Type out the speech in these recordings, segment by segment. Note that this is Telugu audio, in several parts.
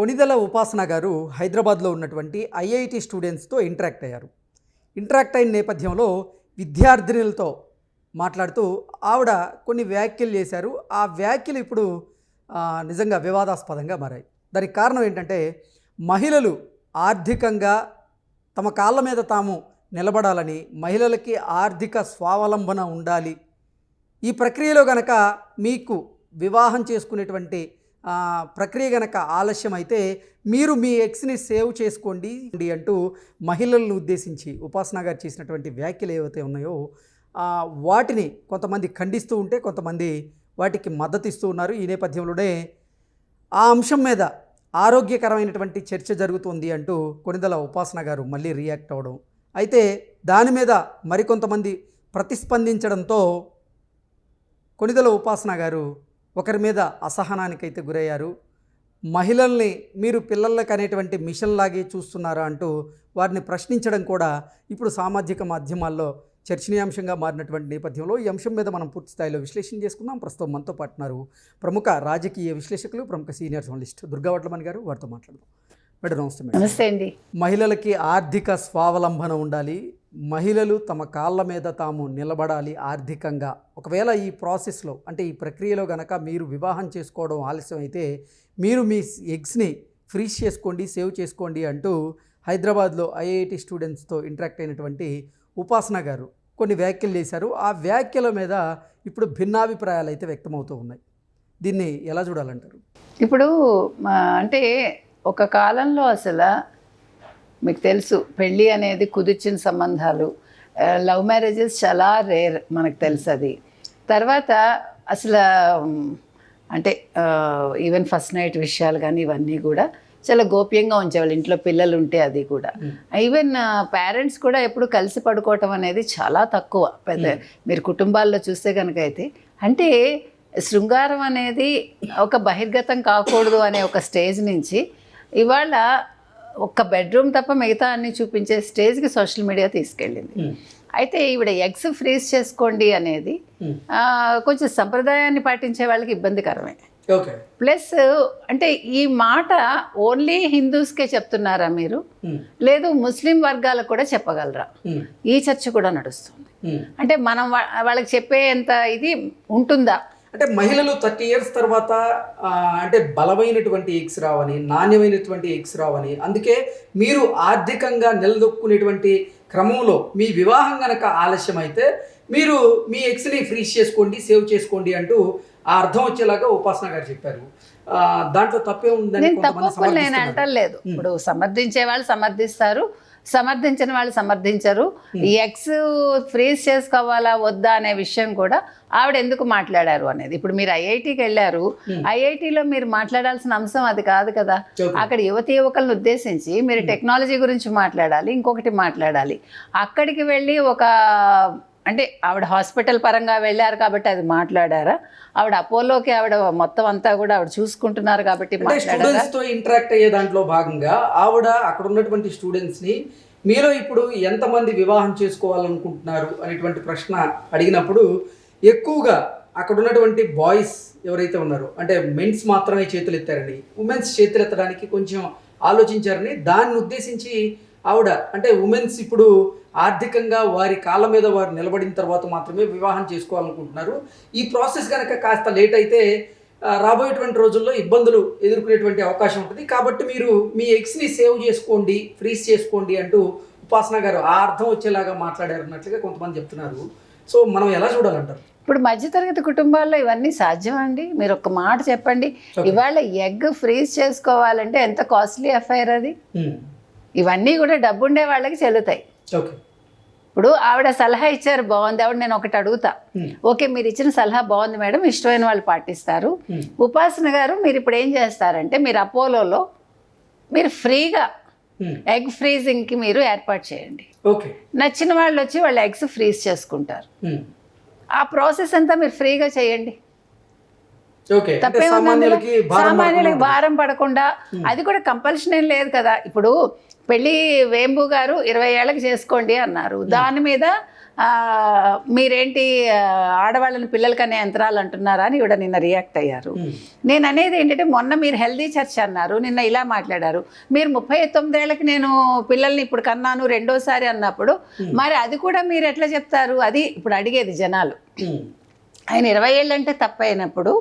కొనిదెల ఉపాసన గారు హైదరాబాద్లో ఉన్నటువంటి ఐఐటి స్టూడెంట్స్తో ఇంటరాక్ట్ అయ్యారు. ఇంటరాక్ట్ అయిన నేపథ్యంలో విద్యార్థినులతో మాట్లాడుతూ ఆవిడ కొన్ని వ్యాఖ్యలు చేశారు. ఆ వ్యాఖ్యలు ఇప్పుడు నిజంగా వివాదాస్పదంగా మారాయి. దానికి కారణం ఏంటంటే మహిళలు ఆర్థికంగా తమ కాళ్ళ మీద తాము నిలబడాలని మహిళలకి ఆర్థిక స్వావలంబన ఉండాలి. ఈ ప్రక్రియలో గనక మీకు వివాహం చేసుకునేటువంటి ప్రక్రియ గనక ఆలస్యం అయితే మీరు మీ ఎక్స్ని సేవ్ చేసుకోండి అంటూ మహిళలను ఉద్దేశించి ఉపాసన గారు చేసినటువంటి వ్యాఖ్యలు ఏవైతే ఉన్నాయో వాటిని కొంతమంది ఖండిస్తూ ఉంటే కొంతమంది వాటికి మద్దతు ఇస్తూ ఉన్నారు. ఈ నేపథ్యంలోనే ఆ అంశం మీద ఆరోగ్యకరమైనటువంటి చర్చ జరుగుతుంది అంటూ కొనిదల ఉపాసన గారు మళ్ళీ రియాక్ట్ అవ్వడం. అయితే దాని మీద మరికొంతమంది ప్రతిస్పందించడంతో కొనిదల ఉపాసన గారు ఒకరి మీద అసహనానికైతే గురయ్యారు. మహిళల్ని మీరు పిల్లలకి అనేటువంటి మిషన్ లాగే చూస్తున్నారా అంటూ వారిని ప్రశ్నించడం కూడా ఇప్పుడు సామాజిక మాధ్యమాల్లో చర్చనీయాంశంగా మారినటువంటి నేపథ్యంలో ఈ అంశం మీద మనం పూర్తి స్థాయిలో విశ్లేషణ చేసుకుందాం. ప్రస్తుతం మనతో పాటున్నారు ప్రముఖ రాజకీయ విశ్లేషకులు ప్రముఖ సీనియర్ జర్నలిస్ట్ దుర్గా వడ్లమణి గారు. వారితో మాట్లాడదాం. మేడం నమస్తే మేడం. నమస్తే అండి. మహిళలకి ఆర్థిక స్వావలంబన ఉండాలి మహిళలు తమ కాళ్ళ మీద తాము నిలబడాలి ఆర్థికంగా. ఒకవేళ ఈ ప్రాసెస్లో అంటే ఈ ప్రక్రియలో గనక మీరు వివాహం చేసుకోవడం ఆలస్యం అయితే మీరు మీ ఎగ్స్ని ఫ్రీజ్ చేసుకోండి సేవ్ చేసుకోండి అంటూ హైదరాబాద్లో ఐఐటి స్టూడెంట్స్తో ఇంటరాక్ట్ అయినటువంటి ఉపాసన గారు కొన్ని వ్యాఖ్యలు చేశారు. ఆ వ్యాఖ్యల మీద ఇప్పుడు భిన్నాభిప్రాయాలు అయితే వ్యక్తమవుతూ ఉన్నాయి. దీన్ని ఎలా చూడాలంటారు? ఇప్పుడు మా అంటే ఒక కాలంలో అసలు మీకు తెలుసు పెళ్ళి అనేది కుదిర్చిన సంబంధాలు. లవ్ మ్యారేజెస్ చాలా రేర్ మనకు తెలుసు అది. తర్వాత అసలు అంటే ఈవెన్ ఫస్ట్ నైట్ విషయాలు కానీ ఇవన్నీ కూడా చాలా గోప్యంగా ఉంచేవాళ్ళు. ఇంట్లో పిల్లలు ఉంటే అది కూడా. ఈవెన్ పేరెంట్స్ కూడా ఎప్పుడు కలిసి పడుకోవటం అనేది చాలా తక్కువ. పెద్ద మీరు కుటుంబాల్లో చూస్తే కనుక అయితే. అంటే శృంగారం అనేది ఒక బహిర్గతం కాకూడదు అనే ఒక స్టేజ్ నుంచి ఇవాళ ఒక్క బెడ్రూమ్ తప్ప మిగతా అన్ని చూపించే స్టేజ్కి సోషల్ మీడియా తీసుకెళ్ళింది. అయితే ఈవిడ ఎగ్స్ ఫ్రీజ్ చేసుకోండి అనేది కొంచెం సంప్రదాయాన్ని పాటించే వాళ్ళకి ఇబ్బందికరమే. ఓకే. ప్లస్ అంటే ఈ మాట ఓన్లీ హిందూస్కే చెప్తున్నారా మీరు? లేదు ముస్లిం వర్గాలకు కూడా చెప్పగలరా? ఈ చర్చ కూడా నడుస్తుంది. అంటే మనం వాళ్ళకి చెప్పేంత ఇది ఉంటుందా? అంటే మహిళలు థర్టీ ఇయర్స్ తర్వాత అంటే బలమైనటువంటి ఎగ్స్ రావని నాణ్యమైనటువంటి ఎగ్స్ రావని అందుకే మీరు ఆర్థికంగా నిలదొక్కునేటువంటి క్రమంలో మీ వివాహం గనక ఆలస్యం అయితే మీరు మీ ఎగ్స్ని ఫ్రీజ్ చేసుకోండి సేవ్ చేసుకోండి అంటూ ఆ అర్థం వచ్చేలాగా ఉపాసన గారు చెప్పారు. ఆ, దాంట్లో తప్పే ఉందని నేను తప్పకుండా. అంటలేదు. ఇప్పుడు సమర్థించే వాళ్ళు సమర్థిస్తారు. సమర్థించిన వాళ్ళు సమర్థించరు. ఎక్స్ ఫ్రీజ్ చేసుకోవాలా వద్దా అనే విషయం కూడా ఆవిడ ఎందుకు మాట్లాడారు అనేది. ఇప్పుడు మీరు ఐఐటికి వెళ్ళారు. ఐఐటిలో మీరు మాట్లాడాల్సిన అంశం అది కాదు కదా. అక్కడ యువతి యువకులను ఉద్దేశించి మీరు టెక్నాలజీ గురించి మాట్లాడాలి ఇంకొకటి మాట్లాడాలి. అక్కడికి వెళ్ళి ఒక అంటే ఆవిడ హాస్పిటల్ పరంగా వెళ్ళారు కాబట్టి అది మాట్లాడారా? ఆవిడ అపోలోకి ఆవిడ మొత్తం అంతా కూడా ఆవిడ చూసుకుంటున్నారు కాబట్టి తో ఇంటరాక్ట్ అయ్యే దాంట్లో భాగంగా ఆవిడ అక్కడ ఉన్నటువంటి స్టూడెంట్స్ని మీలో ఇప్పుడు ఎంతమంది వివాహం చేసుకోవాలనుకుంటున్నారు అనేటువంటి ప్రశ్న అడిగినప్పుడు ఎక్కువగా అక్కడ ఉన్నటువంటి బాయ్స్ ఎవరైతే ఉన్నారో అంటే మెన్స్ మాత్రమే చేతులు ఎత్తారని ఉమెన్స్ చేతులు ఎత్తడానికి కొంచెం ఆలోచించారని దాన్ని ఉద్దేశించి ఆవిడ అంటే ఉమెన్స్ ఇప్పుడు ఆర్థికంగా వారి కాళ్ళ మీద వారు నిలబడిన తర్వాత మాత్రమే వివాహం చేసుకోవాలనుకుంటున్నారు. ఈ ప్రాసెస్ కనుక కాస్త లేట్ అయితే రాబోయేటువంటి రోజుల్లో ఇబ్బందులు ఎదుర్కొనేటువంటి అవకాశం ఉంటుంది. కాబట్టి మీరు మీ ఎగ్స్ని సేవ్ చేసుకోండి ఫ్రీజ్ చేసుకోండి అంటూ ఉపాసన గారు ఆ అర్థం వచ్చేలాగా మాట్లాడారు అన్నట్లుగా కొంతమంది చెప్తున్నారు. సో మనం ఎలా చూడాలంటారు? ఇప్పుడు మధ్యతరగతి కుటుంబాల్లో ఇవన్నీ సాధ్యం అండి? మీరు ఒక మాట చెప్పండి. ఇవాళ ఎగ్ ఫ్రీజ్ చేసుకోవాలంటే ఎంత కాస్ట్లీ అఫైర్ అది? ఇవన్నీ కూడా డబ్బు ఉండే వాళ్ళకి చెల్లుతాయి. ఇప్పుడు ఆవిడ సలహా ఇచ్చారు బాగుంది. ఆవిడ నేను ఒకటి అడుగుతా. ఓకే మీరు ఇచ్చిన సలహా బాగుంది మేడం ఇష్టమైన వాళ్ళు పాటిస్తారు. ఉపాసన గారు మీరు ఇప్పుడు ఏం చేస్తారంటే మీరు అపోలోలో మీరు ఫ్రీగా ఎగ్ ఫ్రీజింగ్కి మీరు ఏర్పాటు చేయండి. ఓకే నచ్చిన వాళ్ళు వచ్చి వాళ్ళు ఎగ్స్ ఫ్రీజ్ చేసుకుంటారు. ఆ ప్రాసెస్ అంతా మీరు ఫ్రీగా చేయండి. ఓకే. అంటే తప్పే సామాన్యులకి భారం సామాన్యులకు పడకుండా భారం పడకుండా అది కూడా కంపల్షన్ ఏం లేదు కదా. ఇప్పుడు పెళ్ళి వేంబు గారు ఇరవై ఏళ్ళకి చేసుకోండి అన్నారు. దాని మీద ఆ, మీరేంటి ఆడవాళ్ళని పిల్లలకనే యంత్రాలు అంటున్నారా అని ఇవిడ నిన్న రియాక్ట్ అయ్యారు. నేను అనేది ఏంటంటే మొన్న మీరు హెల్దీ చర్చ్ అన్నారు నిన్న ఇలా మాట్లాడారు. మీరు ముప్పై తొమ్మిదేళ్ళకి నేను పిల్లల్ని ఇప్పుడు కన్నాను రెండోసారి అన్నప్పుడు మరి అది కూడా మీరు ఎట్లా చెప్తారు? అది ఇప్పుడు అడిగేది జనాలు. ఆయన ఇరవై ఏళ్ళు అంటే తప్పైనప్పుడు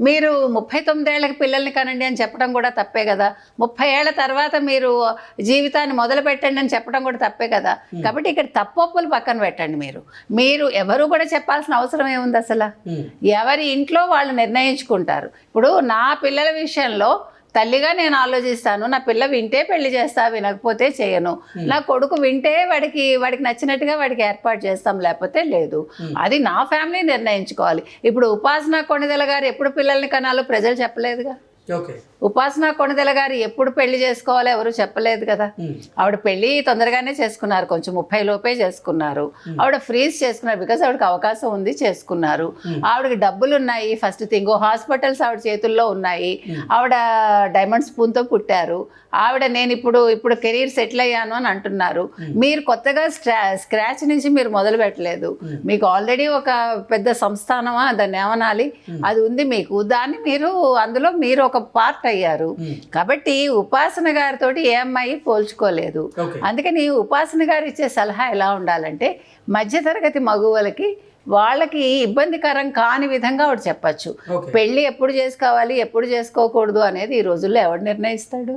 మీరు ముప్పై తొమ్మిదేళ్ళకి పిల్లల్ని కనండి అని చెప్పడం కూడా తప్పే కదా. ముప్పై ఏళ్ళ తర్వాత మీరు జీవితాన్ని మొదలు పెట్టండి అని చెప్పడం కూడా తప్పే కదా. కాబట్టి ఇక్కడ తప్పొప్పులు పక్కన పెట్టండి మీరు. మీరు ఎవరు కూడా చెప్పాల్సిన అవసరం ఏముంది అసలు? ఎవరి ఇంట్లో వాళ్ళు నిర్ణయించుకుంటారు? ఇప్పుడు నా పిల్లల విషయంలో తల్లిగా నేను ఆలోచిస్తాను నా పిల్ల వింటే పెళ్ళి చేస్తా వినకపోతే చేయను. నా కొడుకు వింటే వాడికి వాడికి నచ్చినట్టుగా వాడికి ఏర్పాటు చేస్తాం లేకపోతే లేదు. అది నా ఫ్యామిలీ నిర్ణయించుకోవాలి. ఇప్పుడు ఉపాసన కొణిదెల గారు ఎప్పుడు పిల్లల్ని కనాలో ప్రజలు చెప్పలేదుగా? ఉపాసన కొణిదెల గారు ఎప్పుడు పెళ్ళి చేసుకోవాలో ఎవరు చెప్పలేదు కదా. ఆవిడ పెళ్ళి తొందరగానే చేసుకున్నారు కొంచెం ముప్పై లోపే చేసుకున్నారు. ఆవిడ ఫ్రీజ్ చేసుకున్నారు బికాస్ ఆవిడకి అవకాశం ఉంది చేసుకున్నారు. ఆవిడకి డబ్బులు ఉన్నాయి ఫస్ట్ థింగ్ హాస్పిటల్స్ ఆవిడ చేతుల్లో ఉన్నాయి. ఆవిడ డైమండ్ స్పూన్తో పుట్టారు. ఆవిడ నేను ఇప్పుడు ఇప్పుడు కెరీర్ సెటిల్ అయ్యాను అని అంటున్నారు. మీరు కొత్తగా స్క్రా స్క్రాచ్ నుంచి మీరు మొదలు పెట్టలేదు. మీకు ఆల్రెడీ ఒక పెద్ద సంస్థానమా? దాన్ని ఏమనాలి? అది ఉంది మీకు. దాన్ని మీరు అందులో మీరు ఒక పార్ట్ అయ్యారు. కాబట్టి ఉపాసన గారితో ఏ అమ్మాయి పోల్చుకోలేదు. అందుకని ఉపాసన గారు ఇచ్చే సలహా ఎలా ఉండాలంటే మధ్యతరగతి మగువలకి వాళ్ళకి ఇబ్బందికరం కాని విధంగా ఆవిడ చెప్పచ్చు. పెళ్ళి ఎప్పుడు చేసుకోవాలి ఎప్పుడు చేసుకోకూడదు అనేది ఈ రోజుల్లో ఎవడు నిర్ణయిస్తాడు?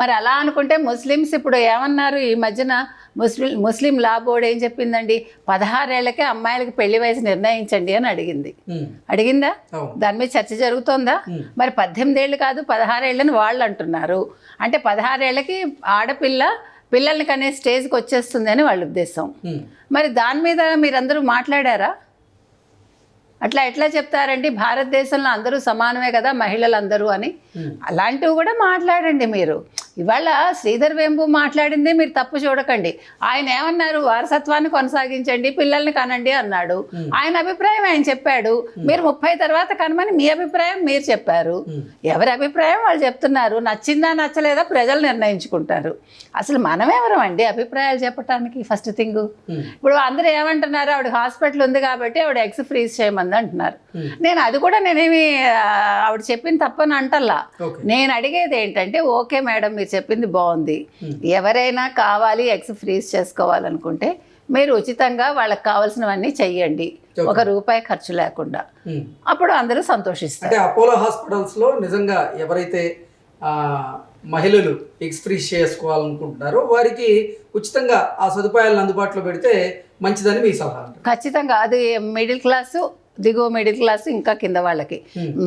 మరి అలా అనుకుంటే ముస్లిమ్స్ ఇప్పుడు ఏమన్నారు? ఈ మధ్యన ముస్లిం ముస్లిం లా బోర్డు ఏం చెప్పిందండి? పదహారేళ్ళకే అమ్మాయిలకి పెళ్ళి వయసు నిర్ణయించండి అని అడిగింది. అడిగిందా? దాని మీద చర్చ జరుగుతోందా? మరి పద్దెనిమిది ఏళ్ళు కాదు పదహారేళ్ళని వాళ్ళు అంటున్నారు. అంటే పదహారేళ్ళకి ఆడపిల్ల పిల్లల్ని కనే స్టేజ్కి వచ్చేస్తుంది అని వాళ్ళ ఉద్దేశం. మరి దాని మీద మీరందరూ మాట్లాడారా? అట్లా ఎట్లా చెప్తారండి? భారతదేశంలో అందరూ సమానమే కదా మహిళలందరూ అని? అలాంటివి కూడా మాట్లాడండి మీరు. ఇవాళ శ్రీధర్ వేంబు మాట్లాడిందే మీరు తప్పు చూడకండి. ఆయన ఏమన్నారు? వారసత్వాన్ని కొనసాగించండి పిల్లల్ని కనండి అన్నాడు. ఆయన అభిప్రాయం ఆయన చెప్పాడు. మీరు ముప్పై తర్వాత కనమని మీ అభిప్రాయం మీరు చెప్పారు. ఎవరి అభిప్రాయం వాళ్ళు చెప్తున్నారు? నచ్చిందా నచ్చలేదా ప్రజలు నిర్ణయించుకుంటారు. అసలు మనం ఎవరం అండి అభిప్రాయాలు చెప్పడానికి ఫస్ట్ థింగ్ ఇప్పుడు అందరూ ఏమంటున్నారు? ఆవిడ హాస్పిటల్ ఉంది కాబట్టి ఆవిడ ఎగ్స్ ఫ్రీజ్ చేయమంది అంటున్నారు. నేను అది కూడా నేనేమి ఆవిడ చెప్పింది తప్పని అంటల్లా. నేను అడిగేది ఏంటంటే ఓకే మేడం మీరు చెప్పింది బాగుంది. ఎవరైనా కావాలి ఎగ్స్ ఫ్రీజ్ చేసుకోవాలనుకుంటే మీరు ఉచితంగా వాళ్ళకి కావాల్సినవన్నీ చెయ్యండి. ఒక రూపాయి ఖర్చు లేకుండా. అప్పుడు అందరూ సంతోషిస్తారు. అపోలో హాస్పిటల్స్లో నిజంగా ఎవరైతే ఆ, మహిళలు ఎగ్స్ ఫ్రీ చేసుకోవాలనుకుంటున్నారో వారికి ఉచితంగా ఆ సదుపాయాలను అందుబాటులో పెడితే మంచిదని మీ సలహా ఖచ్చితంగా. అది మిడిల్ క్లాసు దిగువ మిడిల్ క్లాస్ ఇంకా కింద వాళ్ళకి.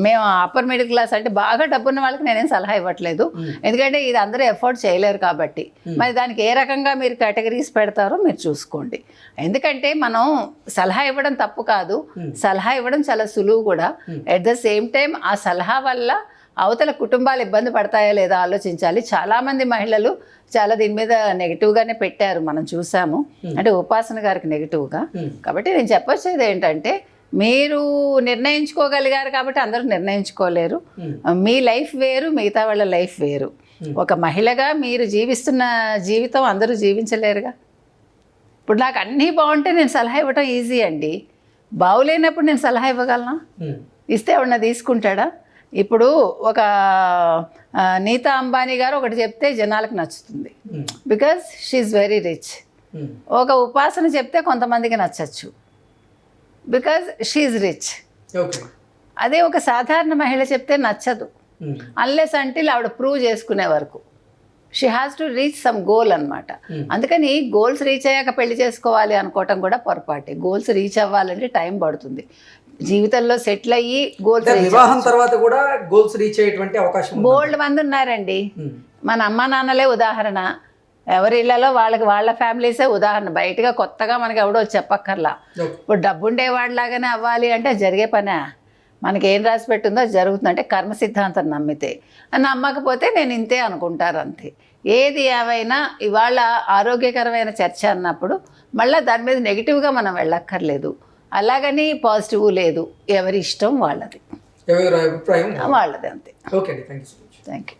మేము అప్పర్ మిడిల్ క్లాస్ అంటే బాగా డబ్బున్న వాళ్ళకి నేనేం సలహా ఇవ్వట్లేదు. ఎందుకంటే ఇది అందరూ ఎఫోర్డ్ చేయలేరు కాబట్టి. మరి దానికి ఏ రకంగా మీరు కేటగిరీస్ పెడతారో మీరు చూసుకోండి. ఎందుకంటే మనం సలహా ఇవ్వడం తప్పు కాదు. సలహా ఇవ్వడం చాలా సులువు కూడా. ఎట్ ద సేమ్ టైం ఆ సలహా వల్ల అవతల కుటుంబాలు ఇబ్బంది పడతాయా లేదా ఆలోచించాలి. చాలామంది మహిళలు చాలా దీని మీద నెగిటివ్గానే పెట్టారు. మనం చూసాము. అంటే ఉపాసన గారికి నెగిటివ్గా కాబట్టి నేను చెప్పొచ్చేది ఏంటంటే మీరు నిర్ణయించుకోగలిగారు కాబట్టి అందరూ నిర్ణయించుకోలేరు. మీ లైఫ్ వేరు మిగతా వాళ్ళ లైఫ్ వేరు. ఒక మహిళగా మీరు జీవిస్తున్న జీవితం అందరూ జీవించలేరుగా? ఇప్పుడు నాకు అన్నీ బాగుంటే నేను సలహా ఇవ్వటం ఈజీ అండి. బాగులేనప్పుడు నేను సలహా ఇవ్వగలనా? ఇస్తే ఎవడన్నా తీసుకుంటాడా? ఇప్పుడు ఒక నీతా అంబానీ గారు ఒకటి చెప్తే జనాలకు నచ్చుతుంది. బికాజ్ షీఈ్ వెరీ రిచ్ ఒక ఉపాసన చెప్తే కొంతమందికి నచ్చచ్చు. బికాజ్ షీఈ్ రిచ్ అదే ఒక సాధారణ మహిళ చెప్తే నచ్చదు. అన్లెస్ అంటే ఆవిడ ప్రూవ్ చేసుకునే వరకు. She has to reach some goal అనమాట అందుకని గోల్స్ రీచ్ అయ్యాక పెళ్ళి చేసుకోవాలి అనుకోవటం కూడా పొరపాటే. గోల్స్ రీచ్ అవ్వాలంటే టైం పడుతుంది. జీవితంలో సెటిల్ అయ్యి గోల్స్ వివాహం తర్వాత కూడా గోల్స్ రీచ్ అయ్యేటువంటి అవకాశం బోల్డ్ మంది ఉన్నారండి. ఉమ్. మన అమ్మ నాన్నలే ఉదాహరణ. ఎవరి ఇళ్ళలో వాళ్ళకి వాళ్ళ ఫ్యామిలీసే ఉదాహరణ. బయటగా కొత్తగా మనకి ఎవడో చెప్పక్కర్లా. ఇప్పుడు డబ్బుండేవాడిలాగానే అవ్వాలి అంటే జరిగే పనే? మనకి ఏం రాసి పెట్టిందో జరుగుతుంది. అంటే కర్మ సిద్ధాంతం నమ్మితే. నమ్మకపోతే నేను ఇంతే అనుకుంటారు అంతే ఏది ఏమైనా ఇవాళ ఆరోగ్యకరమైన చర్చ అన్నప్పుడు మళ్ళీ దాని మీద నెగిటివ్గా మనం వెళ్ళక్కర్లేదు. అలాగని పాజిటివ్ లేదు. ఎవరి ఇష్టం వాళ్ళది. వాళ్ళది అంతే. Okay thank you